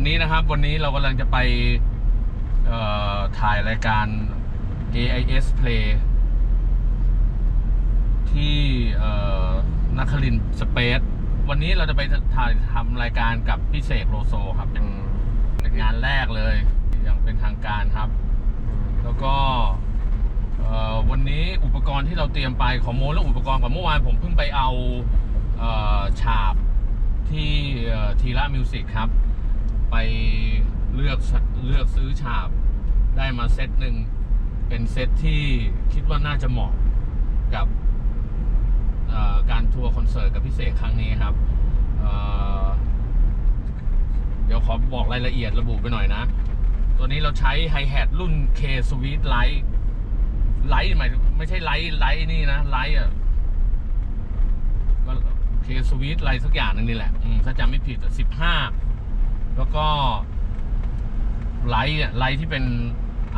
วันนี้นะครับวันนี้เรากำลังจะไปถ่ายรายการ AIS Play ที่นักคลินสเปซวันนี้เราจะไปถ่ายทำรายการกับพี่เสกโลโซครับเป็นเป็นงานแรกเลยอย่างเป็นทางการครับ แล้วก็วันนี้อุปกรณ์ที่เราเตรียมไปของโม้เรื่องอุปกรณ์ก่อนเมื่อวานผมเพิ่งไปเอาฉาบที่ทีละมิวสิกครับ ไปเลือกเลือกซื้อฉาบได้มาเซตหนึ่งเป็นเซตที่คิดว่าน่าจะเหมาะกับการทัวร์คอนเสิร์ตกับพิเศษครั้งนี้ครับเเดี๋ยวขอบอกรายละเอียดระบุไปหน่อยนะ ตัวนี้เราใช้ไฮแฮทรุ่น K Sweet Light ไลท์หมายไม่ใช่ไลท์ไลท์นี่นะไลท์อะก็ K Sweet อะไรสักอย่างหนึงนี่แหละถ้าจำไม่ผิดสิบห้า แล้วก็ไลท์อะไลท์ที่เป็น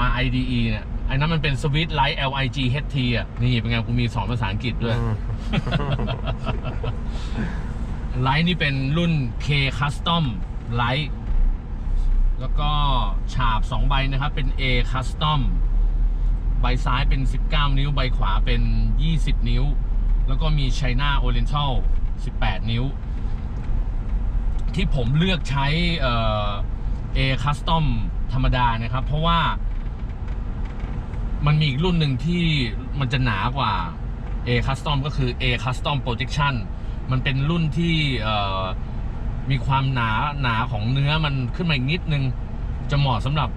R I D E เนี่ยไอ้นั้นมันเป็น Sweet Light L I G H T อะ นี่เป็นไงกูมีสอนภาษาอังกฤษด้วย ไลท์นี่เป็นรุ่น K Custom Light แล้วก็ฉาบ 2 ใบนะครับ เป็น A Custom ใบซ้ายเป็น 19 นิ้ว ใบขวาเป็น 20 นิ้ว แล้วก็มี China Oriental 18 นิ้ว ที่ผมเลือกใช้เอ่อ A Custom ธรรมดานะครับ เพราะว่า มันมีอีกรุ่นหนึ่งที่มันจะหนากว่า A Custom ก็คือ A Custom Protection มันเป็นรุ่นที่มีความหนาหนาของเนื้อมันขึ้นมาอีกนิดนึง จะเหมาะสำหรับ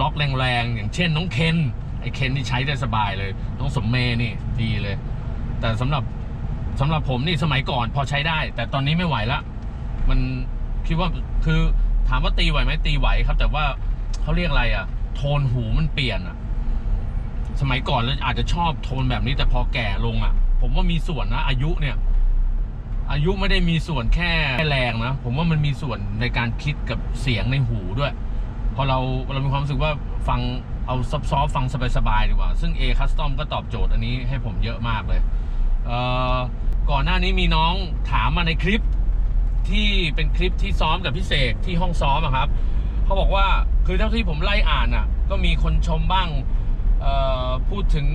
ล็อกแรงๆ อย่างเช่นน้องเคนไอเคนที่ใช้ได้สบายเลย น้องสมเมย์นี่ดีเลย แต่สำหรับสำหรับผมนี่สมัยก่อนพอใช้ได้ แต่ตอนนี้ไม่ไหวละมัน คิดว่าคือถามว่าตีไหวไหมตีไหวครับ แต่ว่าเขาเรียกอะไรอะโทนหูมันเปลี่ยนอะสมัยก่อนเราอาจจะชอบโทนแบบนี้แต่พอแก่ลงอะผมว่ามีส่วนนะอายุเนี่ย อายุไม่ได้มีส่วนแค่แรงนะผมว่ามันมีส่วนในการคิดกับเสียงในหูด้วยพอเราเรามีความรู้สึกว่าฟังเอาซอฟต์ฟังสบายๆดีกว่า ซึ่ง A Custom ก็ตอบโจทย์อันนี้ให้ผมเยอะมากเลย เอ่อก่อนหน้านี้มีน้องถามมาในคลิป ที่เป็นคลิปที่ซ้อมกับพี่เสกที่ห้องซ้อมอะครับเขาบอกว่าคือเท่าที่ผมไล่อ่านอะก็มีคนชมบ้างพูดถึง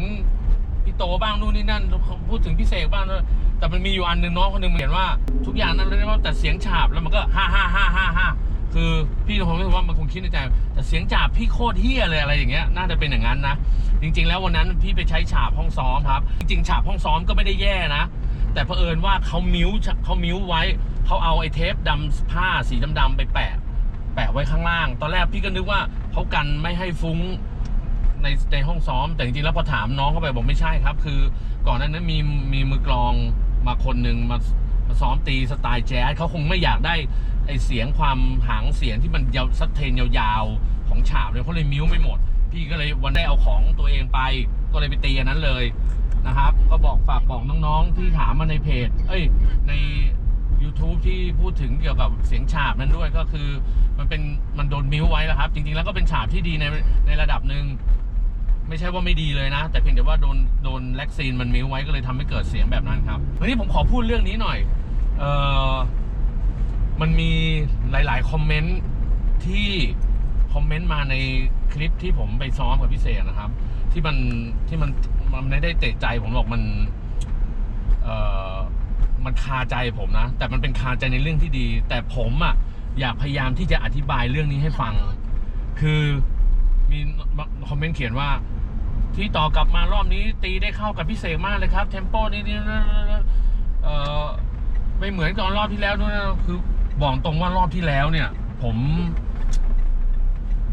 พี่โตบ้างนู่นนี่นั่น พูดถึงพี่เสกบ้างแต่มันมีอยู่อันหนึ่งน้องคนหนึ่งมันเขียนว่าทุกอย่างนั้นเลยว่าแต่เสียงฉาบแล้วมันก็ฮ่าฮ่าฮ่าฮ่าฮ่าคือพี่ผมรู้สึกว่ามันคงคิดในใจแต่เสียงฉาบพี่โคตรเฮี้ยเลยอะไรอย่างเงี้ยน่าจะเป็นอย่างนั้นนะจริง ๆ แล้ววันนั้นพี่ไปใช้ฉาบห้องซ้อมครับ จริงๆฉาบห้องซ้อมก็ไม่ได้แย่นะ แต่เผอิญว่าเขามิ้วเขามิ้วไว้ เขาเอาไอ้เทปดำผ้าสีดำๆไปแปะ แปะไว้ข้างล่าง ตอนแรกพี่ก็นึกว่าเขากันไม่ให้ฟุ้งในในห้องซ้อมแต่จริงๆแล้วพอถามน้องเข้าไปบอกไม่ใช่ครับ คือก่อนหน้านั้นมีมีมือกลองมาคนหนึ่งมามาซ้อมตีสไตล์แจ๊สเขาคงไม่อยากได้ไอเสียงความหางเสียงที่มันยาวซัดเทนยาวๆของฉาบเลยเขาเลยมิ้วไม่หมด พี่ก็เลยวันได้เอาของตัวเองไป ก็เลยไปตีอันนั้นเลยนะครับ ก็บอกฝากบอกน้องๆที่ถามมาในเพจ เอ้ยใน YouTube ที่พูดถึงเกี่ยวกับเสียงฉาบนั้นด้วยก็คือ มันเป็นมันโดนมิวไว้แล้วครับ จริงๆแล้วก็เป็นฉาบที่ดีในในระดับหนึ่งไม่ใช่ว่าไม่ดีเลยนะ แต่เพียงแต่ว่าโดนโดนแล็กซีนมันมิวไว้ก็เลยทำให้เกิดเสียงแบบนั้นครับวันนี้ผมขอพูดเรื่องนี้หน่อยเออมันมีหลาย ๆ คอมเมนต์ที่คอมเมนต์มาในคลิปที่ผมไปซ้อมกับพี่เสกนะครับ ที่มันที่มันมันไม่ได้เตะใจผมหรอกมัน เอ่อมัน คาใจผมนะ แต่มันเป็นคาใจในเรื่องที่ดี แต่ผมอะ่ะอยากพยายามที่จะอธิบายเรื่องนี้ให้ฟัง คือมีคอมเมนต์เขียนว่า ที่ต่อกลับมารอบนี้ ตีได้เข้ากับพิเศษมากเลยครับเทมโปนี่นี่เอ่อไม่เหมือนตอนรอบที่แล้วด้วยนะคือบอกตรงว่ารอบที่แล้วเนี่ย ผม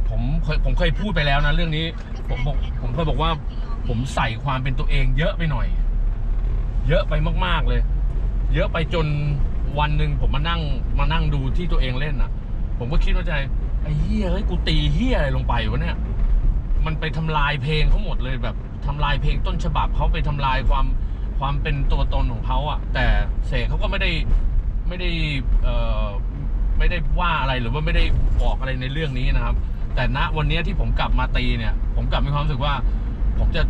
ผมเคยผมเคยพูดไปแล้วนะเรื่องนี้ ผมบอกผมเคยบอกว่า ผมใส่ความเป็นตัวเองเยอะไปหน่อย เยอะไปมาก ๆเลย เยอะไปจนวันหนึ่งผมมานั่งมานั่งดูที่ตัวเองเล่นอะ ผมก็คิดว่าใจไอ้เฮียเฮ้ยกูตีเฮียอะไรลงไปวะเนี่ยมันไปทำลายเพลงเขาหมดเลยแบบทำลายเพลงต้นฉบับเขาไปทำลายความความเป็นตัวตนของเขาอะ แต่เสกเขาก็ไม่ได้ไม่ได้เอ่อไม่ได้ว่าอะไรหรือว่าไม่ได้บอกอะไรในเรื่องนี้นะครับ แต่ณวันนี้ที่ผมกลับมาตีเนี่ย ผมกลับมีความรู้สึกว่า ผมจะ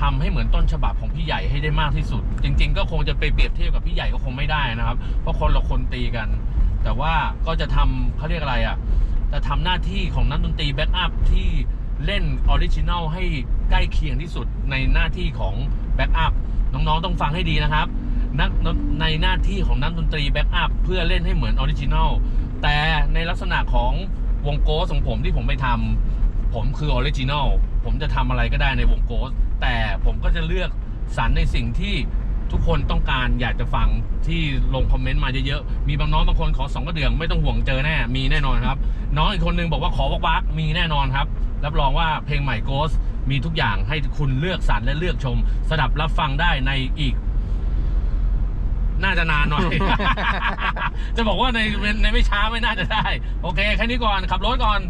ทำให้เหมือนต้นฉบับของพี่ใหญ่ให้ได้มากที่สุด จริง ๆ ก็คงจะไปเปรียบเทียบกับพี่ใหญ่ก็คงไม่ได้นะครับ เพราะคนละคนตีกัน แต่ว่าก็จะทำเขาเรียกอะไรอะแต่แต่ทำหน้าที่ของนักดนตรีแบ็กอัพที่เล่นออริจินัลให้ใกล้เคียงที่สุดในหน้าที่ของแบ็กอัพน้องๆต้องฟังให้ดีนะครับนักในหน้าที่ของนักดนตรีแบ็กอัพเพื่อเล่นให้เหมือนออริจินัลแต่ในลักษณะของวงโกสของผมที่ผมไปทำผมคือออริจินัล ผมจะทำอะไรก็ได้ในวงโกสแต่ผมก็จะเลือกสรรในสิ่งที่ทุกคนต้องการอยากจะฟังที่ลงคอมเมนต์มาเยอะๆ มีบางน้องบางคนขอสองกระเดื่องไม่ต้องห่วงเจอแน่ มีแน่นอนครับ น้องอีกคนนึงบอกว่าขอวักวักๆมีแน่นอนครับ รับรองว่าเพลงใหม่โกสมีทุกอย่างให้คุณเลือกสรรและเลือกชม สดับรับฟังได้ในอีก น่าจะนานหน่อย จะบอกว่าในในไม่ช้าไม่น่าจะได้ โอเค แค่นี้ก่อนขับรถก่อน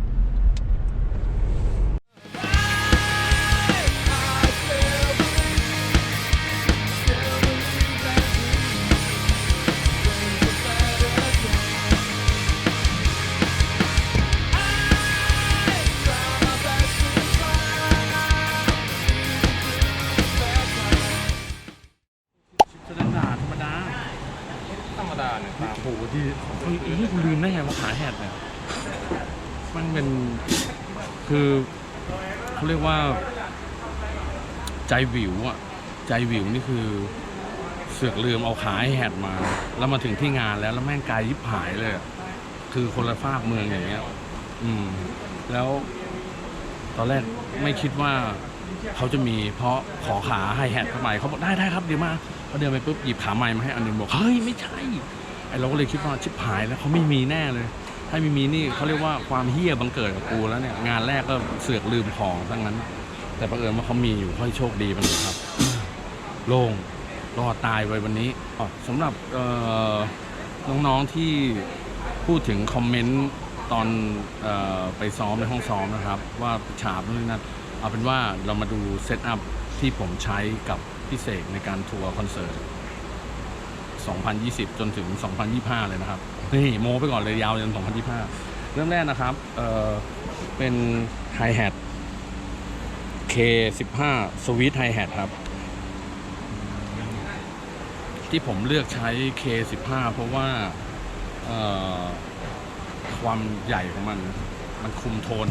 ดาเนี่ยตาม โอ้โหที่เฮ้ยไอ้นี่กูลืมได้ไงว่าขาแหดเนี่ยมันเป็นคือเขาเรียกว่า ใจวิวอะใจวิวนี่คือ เสือกลืมเอาขาให้แหดมา แล้วมาถึงที่งานแล้วแล้วแม่งกลยิบหายเลยอะคือคนละฝากเมืองอย่างเงี้ย อืม แล้ว ตอนแรกไม่คิดว่า เขาจะมีเพราะขอขาให้แฮดเข้าไปเขาบอกได้ได้ครับเดี๋ยวมาเขาเดินไปปุ๊บหยิบขาไม้มาให้อันหนึงบอกเฮ้ยไม่ใช่ไอเราก็เลยคิดว่าชิบหายแล้วเขาไม่มีแน่เลย ถ้าไม่มีนี่เขาเรียกว่าความเฮี้ยบังเกิดกับกูแล้วเนี่ยงานแรกก็เสือกลืมของทั้งนั้น แต่ประเอิญว่าเขามีอยู่ค่อยโชคดีไปหน่อยครับ โล่งรอดตายไปวันนี้อ๋อสำหรับน้องๆที่พูดถึงคอมเมนต์ตอนออไปซ้อมในห้องซ้อมนะครับ ว่าฉาบนู่นนั่น เอาเป็นว่าเรามาดูเซตอัพที่ผมใช้กับพี่เสกในการทัวร์คอนเสิร์ต 2020 จนถึง 2025 เลยนะครับ นี่โมไปก่อนเลยยาวจน 2025 เริ่มแรกนะครับ เออเป็นไฮแฮท K15 Sweet Hi Hat ครับ ที่ผมเลือกใช้ K15 เพราะว่าความใหญ่ของมัน มันคุมโทน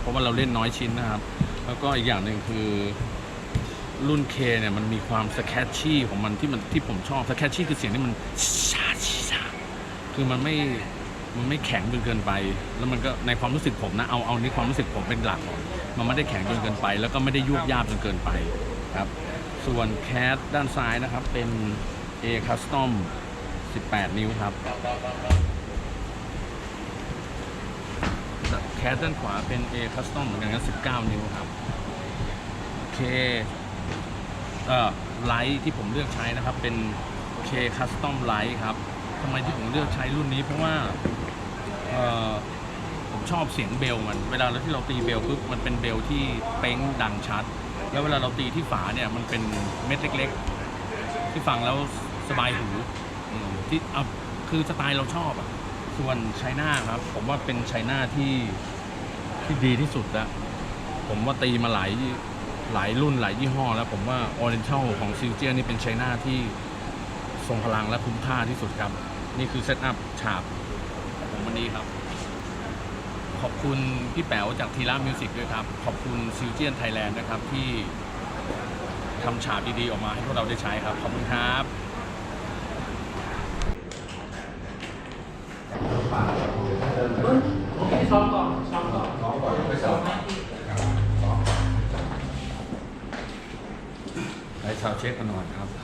เพราะว่าเราเล่นน้อยชิ้นนะครับ แล้วก็อีกอย่างหนึ่งคือรุ่น K เนี่ยมันมีความสแคชชี่ของมันที่มันที่ผมชอบสแคชชี่คือเสียงที่มันชาชิชาคือมันไม่มันไม่แข็งจนเกินไป แล้วมันก็ในความรู้สึกผมนะเอาเอาในความรู้สึกผมเป็นหลักก่อนมันไม่ได้แข็งจนเกินไป แล้วก็ไม่ได้ยุบยาบจนเกินไปครับ ส่วนแคสด้านซ้ายนะครับเป็น A Custom 18 นิ้วครับ แคสด้านขวาเป็น A Custom เหมือนกันครับ19 นิ้วครับเอ่อไลท์ที่ผมเลือกใช้นะครับ เป็น K Custom Light ครับทำไมที่ผมเลือกใช้รุ่นนี้เพราะว่าเอ่อผมชอบเสียงเบลมัน เวลาเราที่เราตีเบลปุ๊บมันเป็นเบลที่เป้งดังชัด แล้วเวลาเราตีที่ฝาเนี่ยมันเป็นเม็ดเล็กๆ ที่ฟังแล้วสบายหูที่เอาคือสไตล์เราชอบอะ ส่วนไชน่าครับ ผมว่าเป็นไชน่าที่ที่ดีที่สุดแล้วผมว่าตีมาหลายหลายรุ่นหลายยี่ห้อ แล้วผมว่า Oriental ของซิลเจียนี่เป็นไชน่าที่ทรงพลังและคุ้มค่าที่สุดครับ นี่คือเซตอัพฉาบของวันนี้ครับ ขอบคุณพี่แป๋วจากทีล่ามิวสิกด้วยครับ ขอบคุณซิลเจียนไทยแลนด์นะครับที่ทำฉาบดีๆ ออกมาให้พวกเราได้ใช้ครับ ขอบคุณครับ ไปซาวด์ เช็คกันหน่อยครับ